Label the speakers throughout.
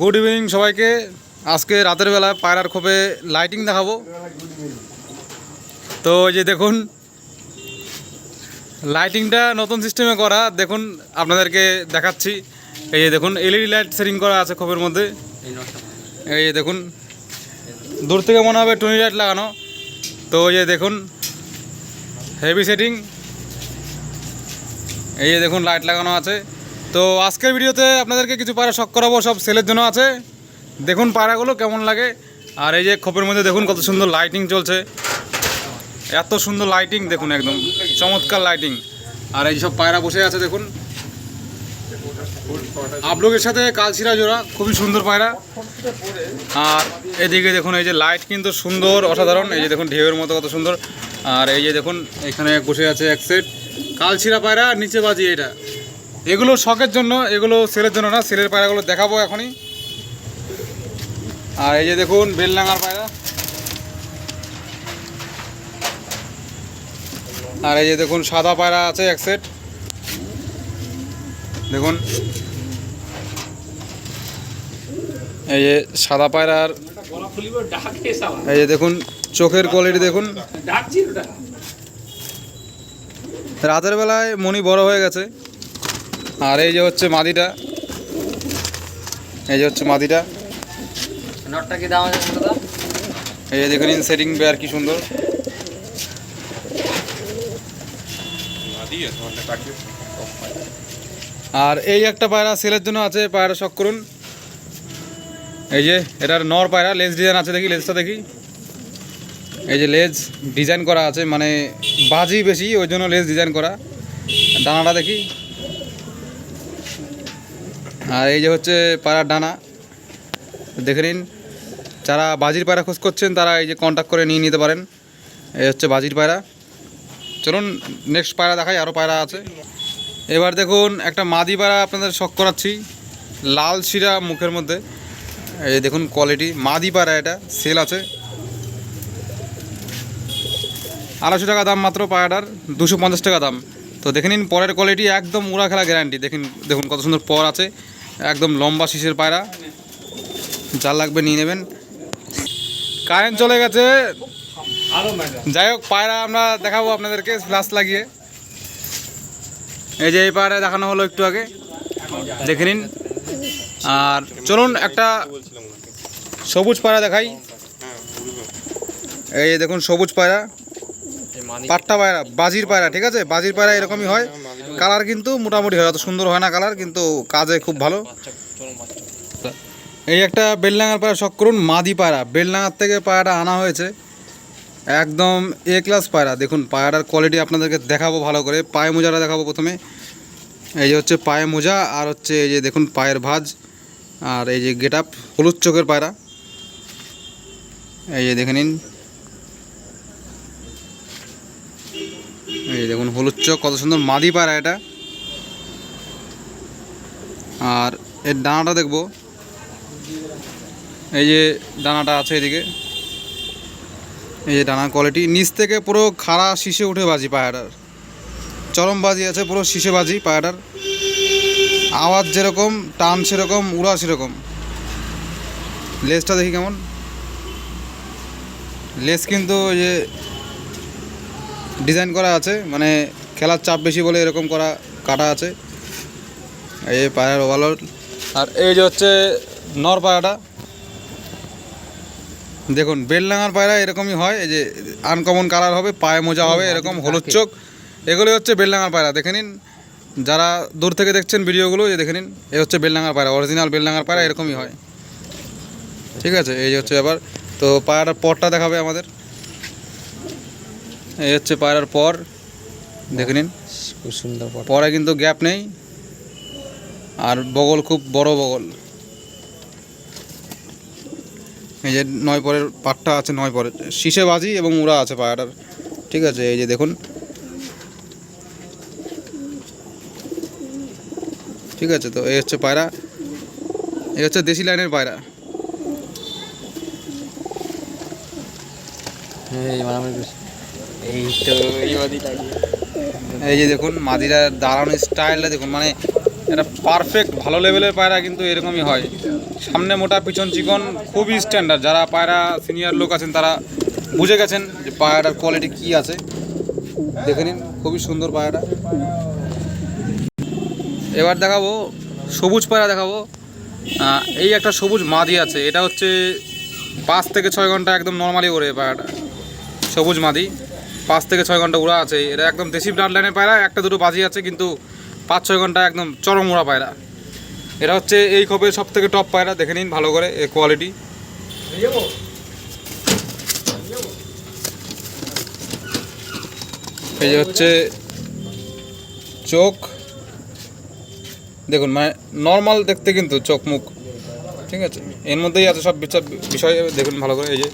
Speaker 1: Good evening সবাইকে। আজকে রাতের বেলা পায়রার খোপে লাইটিং দেখাবো। তো এই যে দেখুন লাইটিংটা নতুন সিস্টেমে করা। দেখুন, আপনাদেরকে দেখাচ্ছি। এই যে দেখুন এলইডি লাইট সেটিং করা আছে খোপের মধ্যে। এই যে দেখুন, দূর থেকে মনে হবে টুনি লাইট লাগানো। তো এই যে দেখুন হেভি সেটিং এই যে দেখুন লাইট লাগানো আছে। তো আজকের ভিডিওতে আপনাদেরকে কিছু পায়রা শখ করাবো, সব সেলের জন্য আছে। দেখুন পায়রাগুলো কেমন লাগে। আর এই যে খোপের মধ্যে দেখুন কত সুন্দর লাইটিং চলছে। এত সুন্দর লাইটিং দেখুন একদম, চমৎকার লাইটিং আর এই সব পায়রা বসে আছে দেখুন। আপলোকের সাথে কালচিরা জোড়া খুবই সুন্দর পায়রা। আর এদিকে দেখুন এই যে লাইট কিন্তু সুন্দর, অসাধারণ। এই যে দেখুন ঢেউয়ের মতো কত সুন্দর। আর এই যে দেখুন এখানে বসে আছে এক সেট কালচিরা পায়রা, নিচে বাজি এটা। এগুলো শখের জন্য এগুলো সেলের জন্য না সেলের পায়রাগুলো দেখাবো এখনই। আর এই যে দেখুন বেললাঙ্গার পায়রা। আর এই যে দেখুন সাদা পায়রা আছে এক সেট দেখুন। এই যে সাদা পায়রার এই যে দেখুন চোখের কোয়ালিটি দেখুন। রাতের বেলায় মনি বড় হয়ে গেছে। আর এই যে হচ্ছে মাদিটা। এই যে হচ্ছে মাদিটা।
Speaker 2: নটটা কি দাম আছে দাদা
Speaker 1: এই যে দেখে নিন সেটিং বেয়ার কি সুন্দর। আর এই একটা পায়রা সেলের জন্য আছে পায়রা শখ করুন। এই যে এটার নর পায়রা লেজ ডিজাইন আছে দেখি লেজটা দেখি। এই যে লেজ ডিজাইন করা আছে মানে বাজি বেশি ওই জন্য লেজ ডিজাইন করা। ডানাটা দেখি। আর এই যে হচ্ছে পায়রার ডানা, দেখে নিন, যারা বাজির পায়রা খোঁজ করছেন, তারা এই যে কন্ট্যাক্ট করে নিয়ে নিতে পারেন। এই হচ্ছে বাজির পায়রা। চলুন নেক্সট পায়রা দেখাই আরও পায়রা আছে। এবার দেখুন, একটা মাদি পায়রা আপনাদের শখ করাচ্ছি, লাল শিরা মুখের মধ্যে। এই দেখুন কোয়ালিটি মাদি পায়রা এটা সেল আছে। আড়াইশো টাকা দাম মাত্র পায়রাটার, দুশো টাকা দাম। তো দেখে নিন, পরের কোয়ালিটি একদম উড়া খেলা গ্যারান্টি দেখুন দেখুন কত সুন্দর পর আছে। একদম লম্বা শীষের পায়রা। যার লাগবে নিয়ে নেবেন। কারেন্ট চলে গেছে। যাই হোক, পায়রা আমরা দেখাবো আপনাদেরকে, ফ্লাশ লাগিয়ে। এই যে এই পায়রা দেখানো হলো একটু আগে। দেখে নিন। আর চলুন একটা সবুজ পায়রা দেখাই। এই দেখুন, সবুজ পায়রা। পাট্টা পায়রা, বাজির পায়রা, ঠিক আছে? বাজির পায়রা এরকমই হয়। কালার কিন্তু মোটামুটি হয়, অত সুন্দর হয় না কালার, কিন্তু কাজে খুব ভালো। এই একটা বেলডাঙ্গার পায়রা শখ করুন, মাদি পায়রা বেলডাঙ্গার থেকে পায়রাটা আনা হয়েছে। একদম এ ক্লাস পায়রা দেখুন পায়রাটার কোয়ালিটি আপনাদেরকে দেখাবো ভালো করে। পায়ে মোজাটা দেখাবো প্রথমে। এই যে হচ্ছে পায়ে মোজা, আর হচ্ছে এই যে দেখুন পায়ের ভাঁজ, আর এই যে গেট আপ হলুদ চোখের পায়রা এই যে দেখে নিন। এই দেখুন, হলুদ চোখ কত সুন্দর মাদি পায়রা এটা। আর এর ডানাটা দেখব। এই যে ডানাটা আছে এদিকে। এই যে ডানার কোয়ালিটি নিচ থেকে পুরো খাড়া শীষে উঠে বাজি পায়রাটার। চরম বাজি আছে, পুরো শীষে বাজি পায়রাটার। আওয়াজ যেরকম, টান সেরকম, উড়া সেরকম। লেজটা দেখি কেমন। লেজ কিন্তু যে ডিজাইন করা আছে মানে খেলার চাপ বেশি বলে এরকম করা, কাটা আছে। এই যে পায়রার ওভারলোড আর এই যে হচ্ছে নর পায়রাটা দেখুন, বেলডাঙার পায়রা এরকমই হয়, এই যে আনকমন কালার হবে, পায়ে মোজা হবে, এরকম হলুদ চোখ। এগুলো হচ্ছে বেলডাঙার পায়রা দেখে নিন। যারা দূর থেকে দেখছেন ভিডিওগুলো যে দেখে নিন, এই হচ্ছে বেলডাঙার পায়রা অরিজিনাল বেলডাঙার পায়রা এরকমই হয়। ঠিক আছে, এই যে হচ্ছে এবার তো পায়রাটার পরটা দেখাবে আমাদের। এই হচ্ছে পায়রার পর দেখে নিন।
Speaker 2: খুব সুন্দর
Speaker 1: পরে। কিন্তু গ্যাপ নেই। আর বগল খুব বড় বগল। এই যে নয় পরের পাটটা আছে নয় পরের। শীষে বাজি এবং উড়া আছে পায়রাটার ঠিক আছে এই যে দেখুন। ঠিক আছে তো এই হচ্ছে পায়রা। এই হচ্ছে দেশি লাইনের পায়রা।
Speaker 2: এই এই
Speaker 1: যে দেখুন, মাদিরা দাঁড়ানোর স্টাইলটা দেখুন মানে এটা পারফেক্ট ভালো লেভেলের পায়রা কিন্তু এরকমই হয়। সামনে মোটা, পিছন চিকন, খুবই স্ট্যান্ডার্ড যারা পায়রা সিনিয়র লোক আছেন, তারা বুঝে গেছেন যে পায়রাটার কোয়ালিটি কি আছে। দেখে নিন, খুবই সুন্দর পায়রাটা। এবার দেখাবো, সবুজ পায়রা দেখাবো। এই একটা সবুজ মাদি আছে। এটা হচ্ছে পাঁচ থেকে ছয় ঘণ্টা একদম নর্মালি ওড়ে পায়রাটা। সবুজ মাদি। পাঁচ থেকে ছয় ঘণ্টা উড়া আছে। এটা একদম দেশি ব্লাড লাইনের পায়রা, একটা দুটো বাজি আছে কিন্তু পাঁচ, ছয় ঘণ্টা একদম চরম উড়া পায়রা। এটা হচ্ছে এই খপের সব থেকে টপ পায়রা, দেখে নিন ভালো করে এর কোয়ালিটি এই যে হচ্ছে চোখ। দেখুন মানে নর্মাল দেখতে কিন্তু চোখ, মুখ, ঠিক আছে? এর মধ্যেই আছে সব বিষয়, দেখুন ভালো করে, এই যে।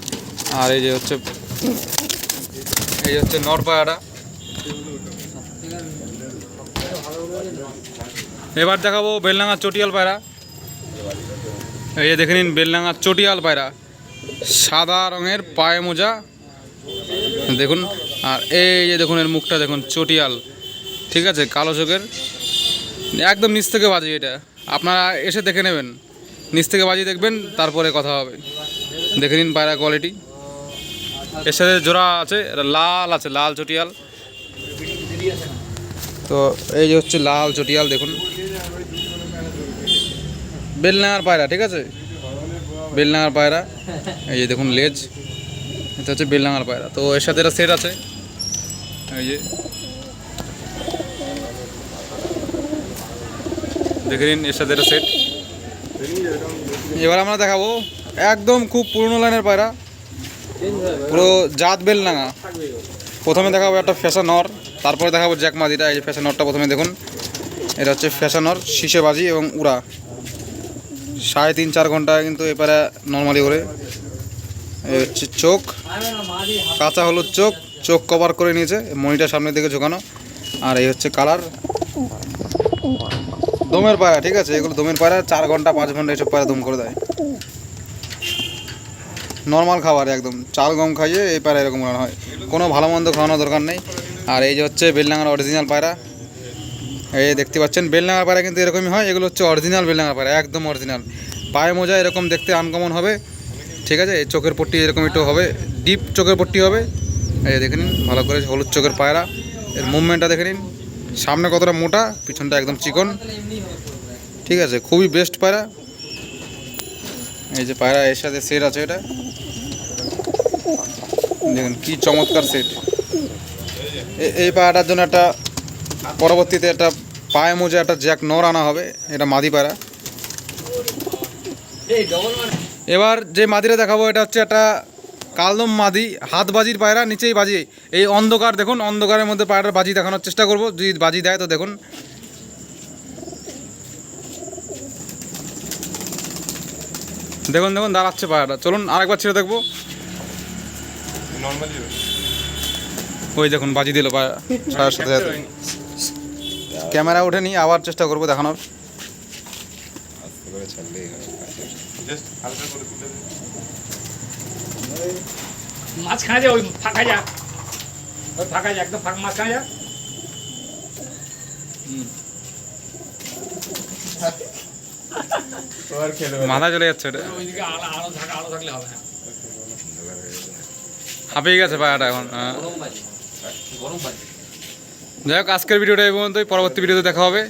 Speaker 1: আর এই যে হচ্ছে এই হচ্ছে নরপায়াটা এবার দেখাবো বেলডাঙ্গার চটিয়াল পায়রা। এই যে দেখে নিন বেলডাঙ্গার চটিয়াল পায়রা। সাদা রঙের পায়ে মোজা। দেখুন, আর এই যে দেখুন এর মুখটা দেখুন, চটিয়াল। ঠিক আছে, কালো চোখের। একদম নিচ থেকে বাজি এটা। আপনারা এসে দেখে নেবেন। নিচ থেকে বাজি দেখবেন, তারপরে কথা হবে। দেখে নিন পায়রা কোয়ালিটি এর সাথে জোড়া আছে, এটা লাল আছে, লাল চটিয়াল। তো এই যে হচ্ছে লাল চটিয়াল, দেখুন। বেলনাঙার পায়রা, ঠিক আছে? বেলনাঙার পায়রা, এই যে দেখুন লেজ, এটা হচ্ছে বেলনাঙার পায়রা। তো এর সাথে একটা সেট আছে, এই যে। দেখে নিন, এর সাথে একটা সেট। এবার আমরা দেখাবো, একদম খুব পুরনো লাইনের পায়রা। পুরো জাত বেলনাঙা প্রথমে দেখাবো একটা ফ্যাশনর তারপরে দেখাবো জ্যাক মাদিটা এই ফ্যাশনরটা প্রথমে দেখুন। এটা হচ্ছে ফ্যাশনর শীষে বাজি এবং উড়া। সাড়ে তিন চার ঘণ্টা কিন্তু এপারে নর্মালি করে হচ্ছে চোখ, কাঁচা হলুদ চোখ চোখ কভার করে নিয়েছে মনিটার সামনের দিকে ঝোকানো। আর এই হচ্ছে কালার দমের পায়রা, ঠিক আছে? এগুলো দমের পায়রা, চার ঘণ্টা, পাঁচ ঘণ্টা এসব পায়রা দম করে দেয়। নর্মাল খাবার, একদম। চাল গম খাইয়ে এই পায়রা এরকম রান্না হয়। কোনো ভালো মন্দ খাওয়ানোর দরকার নেই। আর এই যে হচ্ছে বেলডাঙ্গার অরিজিনাল পায়রা, এই দেখতে পাচ্ছেন, বেলডাঙ্গার পায়রা কিন্তু এরকমই হয়, এগুলো হচ্ছে অরিজিনাল বেলডাঙ্গার পায়রা, একদম অরিজিনাল পায়ে মোজা এরকম দেখতে আনকমন হবে, ঠিক আছে? এই চোখের পট্টি এরকম একটু হবে ডিপ চোখের পট্টি হবে। এই দেখে নিন, ভালো করে হলুদ চোখের পায়রা, এর মুভমেন্টটা দেখে নিন। সামনে কতটা মোটা, পিছনটা একদম চিকন। ঠিক আছে, খুবই বেস্ট পায়রা। এই যে পায়রা এর সাথে সেট আছে এটা। দেখুন কি চমৎকার সেট এই পায়রাটার জন্য একটা পরবর্তীতে একটা পায়ে মোজা একটা জ্যাক নর আনা হবে। এটা মাদি পায়রা। এবার যে মাদিরা দেখাবো এটা হচ্ছে একটা কালদম মাদি হাত বাজির পায়রা নিচেই বাজি এই অন্ধকার দেখুন অন্ধকারের মধ্যে পায়রার বাজি দেখানোর চেষ্টা করব। যদি বাজি দেয় তো দেখুন। দেখুন দেখুন দাঁড়াচ্ছে পায়রাটা। চলুন আরেকবার ছেড়ে দেখব। ওই দেখুন বাজি দিল সারার সাথে। সাথে ক্যামেরা ওঠেনি আবার চেষ্টা করব দেখানোর।
Speaker 3: মাঝখানে যা ওই ফাঁকা যা। ওই ফাঁকা যা একদম ফাঁকা মাঝখানে যা।
Speaker 1: মাথা চলে যাচ্ছে ওটা
Speaker 3: ওইদিকে আলো আলো থাকা আলো থাকলে হবে না।
Speaker 1: হাঁপিয়ে গেছে পায়াটা এখন হ্যাঁ।
Speaker 2: গরম বাজি গরম বাজি
Speaker 1: যাই হোক আজকের ভিডিওটা এই পর্যন্তই। পরবর্তী ভিডিওতে দেখা হবে।